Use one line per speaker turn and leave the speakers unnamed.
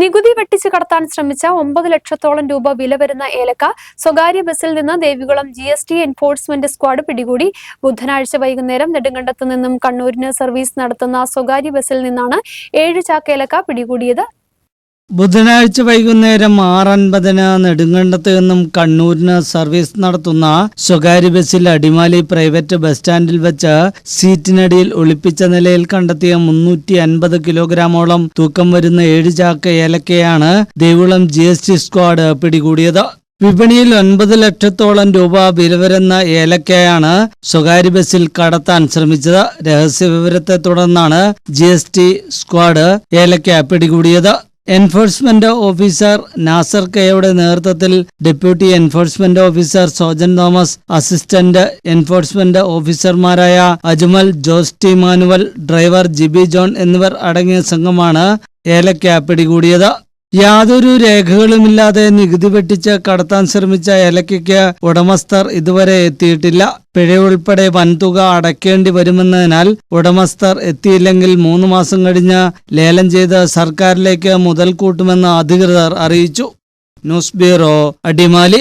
നികുതി വെട്ടിച്ചു കടത്താൻ ശ്രമിച്ച ഒമ്പത് ലക്ഷത്തോളം രൂപ വില വരുന്ന ഏലക്ക സ്വകാര്യ ബസ്സിൽ നിന്ന് Devikulam G S T enforcement squad പിടികൂടി. ബുധനാഴ്ച വൈകുന്നേരം നെടുങ്കണ്ടത്ത് നിന്നും കണ്ണൂരിന് സർവീസ് നടത്തുന്ന സ്വകാര്യ ബസ്സിൽ നിന്നാണ് ഏഴ് ചാക്ക് ഏലക്ക പിടികൂടിയത്.
ബുധനാഴ്ച വൈകുന്നേരം ആറൻപതിന് നെടുങ്കണ്ടത്ത് നിന്നും കണ്ണൂരിന് സർവീസ് നടത്തുന്ന സ്വകാര്യ ബസ്സിൽ അടിമാലി പ്രൈവറ്റ് ബസ് സ്റ്റാൻഡിൽ വെച്ച് സീറ്റിനടിയിൽ ഒളിപ്പിച്ച നിലയിൽ കണ്ടെത്തിയ മുന്നൂറ്റി അൻപത് കിലോഗ്രാമോളം തൂക്കം വരുന്ന ഏഴ് ചാക്ക് ഏലക്കയാണ് Devikulam G S T squad പിടികൂടിയത്. വിപണിയിൽ ഒൻപത് ലക്ഷത്തോളം രൂപ വില വരുന്ന ഏലക്കയാണ് സ്വകാര്യ ബസ്സിൽ കടത്താൻ ശ്രമിച്ചത്. രഹസ്യ വിവരത്തെ തുടർന്നാണ് ജി സ്ക്വാഡ് ഏലക്ക പിടികൂടിയത്. എൻഫോഴ്സ്മെന്റ് ഓഫീസർ നാസർ കെയുടെ നേതൃത്വത്തിൽ deputy enforcement officer Sojan Thomas assistant enforcement ഓഫീസർമാരായ അജ്മൽ ജോസ് ടി മാനുവൽ ഡ്രൈവർ ജിബി ജോൺ എന്നിവർ അടങ്ങിയ സംഘമാണ് ഏലക്ക പിടികൂടിയത്. യാതൊരു രേഖകളുമില്ലാതെ നികുതി വെട്ടിച്ച് കടത്താൻ ശ്രമിച്ച ഏലക്കയ്ക്ക് ഉടമസ്ഥർ ഇതുവരെ എത്തിയിട്ടില്ല. പിഴ ഉൾപ്പെടെ വൻതുക അടയ്ക്കേണ്ടി വരുമെന്നതിനാൽ ഉടമസ്ഥർ എത്തിയില്ലെങ്കിൽ മൂന്ന് മാസം കഴിഞ്ഞ് ലേലം ചെയ്ത് സർക്കാരിലേക്ക് മുതൽ കൂട്ടുമെന്ന് അധികൃതർ അറിയിച്ചു. News bureau Adimali.